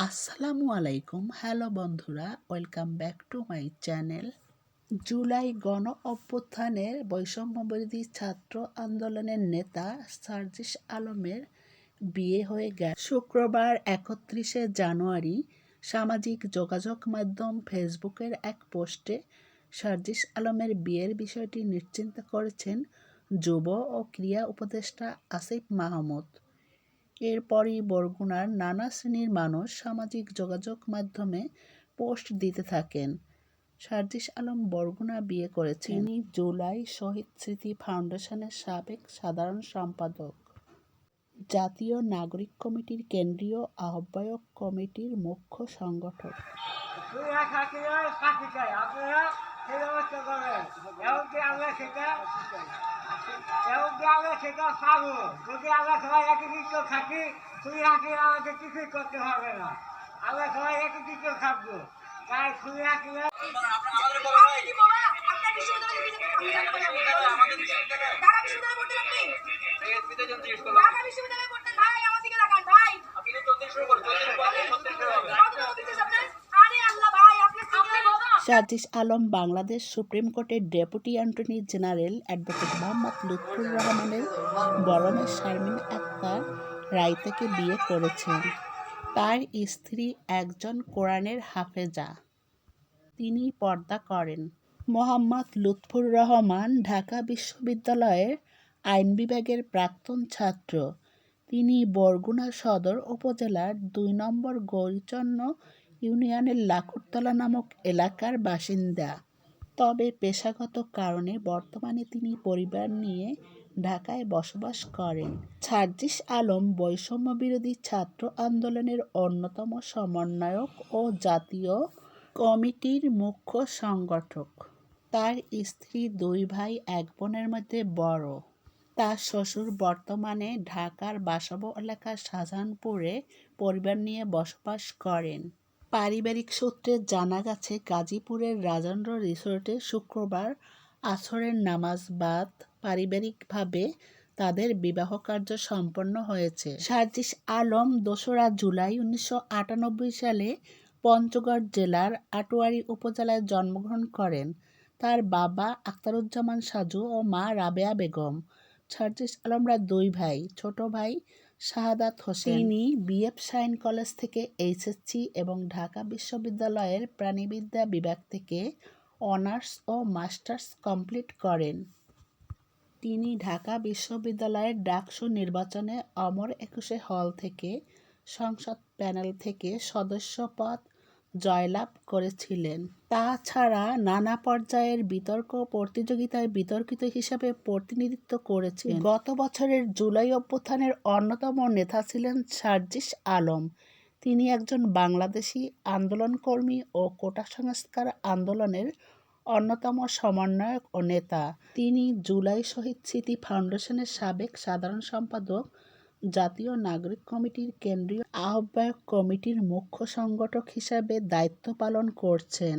আসসালামু আলাইকুম। হ্যালো বন্ধুরা, welcome back to my channel. July গণ অভ্যুত্থানের বৈষম্যবিরোধী ছাত্র আন্দোলনের নেতা সার্জিস আলমের বিয়ে হয়ে গেছে শুক্রবার একত্রিশে জানুয়ারি সামাজিক যোগাযোগ মাধ্যম ফেসবুকের এক পোস্টে সার্জিস আলমের বিয়ের বিষয়টি নিশ্চিন্ত করেছেন যুব ও ক্রীড়া উপদেষ্টা আসিফ মাহমুদ। এরপরই বরগুনার নানা শ্রেণির মানুষ সামাজিক যোগাযোগ মাধ্যমে পোস্ট দিতে থাকেন। সার্জিস আলম বরগুনা বিয়ে করেছেন। তিনি জুলাই শহীদ স্মৃতি ফাউন্ডেশনের সাবেক সাধারণ সম্পাদক। জাতীয় নাগরিক কমিটির কেন্দ্রীয় আহ্বায়ক কমিটির মুখ্য সংগঠক। করবেন এমনকি আমরা সেটা আমরা সেটা পাবো। যদি আমরা সবাই একই থাকি হাঁকি আমাকে কিছুই করতে হবে না। আমরা সবাই দিকে থাকব। তাই বিজেপি- ঢাকা বিশ্ববিদ্যালয়ে পড়তেন আপনি? ঢাকা বিশ্ববিদ্যালয়ে পড়তেন ভাই, আমার দিকে তাকান, ভাই। কতটা অফিসে আপনার? আরে আল্লাহ ভাই, আপনি আপনি বাবা। সার্জিস আলম বাংলাদেশ সুপ্রিম কোর্টের deputy attorney general advocate Mohammad Lutfur রহমানের বরণের শারমিন আক্তার রায় থেকে বিয়ে করেছেন। তার স্ত্রী একজন কোরআনের হাফেজা। তিনি পর্দা করেন। মোহাম্মদ লুৎফুর রহমান ঢাকা বিশ্ববিদ্যালয়ের আইন বিভাগের প্রাক্তন ছাত্র। তিনি বরগুনা সদর উপজেলার দুই নম্বর গৌরীচন্ন ইউনিয়নের লাকুরতলা নামক এলাকার বাসিন্দা। তবে পেশাগত কারণে বর্তমানে তিনি পরিবার নিয়ে ঢাকায় বসবাস করেন। সার্জিস আলম বৈষম্য বিরোধী ছাত্র আন্দোলনের অন্যতম সমন্বয়ক ও জাতীয় কমিটির মুখ্য সংগঠক। তার স্ত্রী দুই ভাই, এক বোনের মধ্যে বড়। তার শ্বশুর বর্তমানে ঢাকার বাসব এলাকার শাহজাহানপুরে পরিবার নিয়ে বসবাস করেন। পারিবারিক সূত্রে জানা গেছে, গাজীপুরের রাজেন্দ্র রিসোর্টে শুক্রবার আসরের নামাজ বাদ পারিবারিকভাবে তাদের বিবাহ কার্য সম্পন্ন হয়েছে। সার্জিস আলম দোসরা জুলাই উনিশশো আটানব্বই সালে পঞ্চগড় জেলার আটোয়ারি উপজেলায় জন্মগ্রহণ করেন। তার বাবা আখতারুজ্জামান সাজু ও মা রাবেয়া বেগম। সার্জিস আলমরা দুই ভাই ছোট ভাই শাহাদাত হোসেন। তিনি বিএফ সাইন কলেজ থেকে এইচএসসি এবং ঢাকা বিশ্ববিদ্যালয়ের প্রাণীবিদ্যা বিভাগ থেকে অনার্স ও মাস্টার্স কমপ্লিট করেন। তিনি ঢাকা বিশ্ববিদ্যালয়ের ডাকসু নির্বাচনে অমর একুশে হল থেকে সংসদ প্যানেল থেকে সদস্য পদ জয়লাভ করেছিলেন। তাছাড়া নানা পর্যায়ের বিতর্ক প্রতিযোগিতায় বিতর্কিত হিসাবে প্রতিনিধিত্ব করেছেন। গত বছরের জুলাই অভ্যুত্থানের অন্যতম নেতা ছিলেন সার্জিস আলম। তিনি একজন বাংলাদেশি আন্দোলনকর্মী ও কোটা সংস্কার আন্দোলনের অন্যতম সমন্বয়ক ও নেতা। তিনি জুলাই শহীদ স্মৃতি ফাউন্ডেশনের সাবেক সাধারণ সম্পাদক, জাতীয় নাগরিক কমিটির কেন্দ্রীয় আহ্বায়ক কমিটির মুখ্য সংগঠক হিসাবে দায়িত্ব পালন করছেন।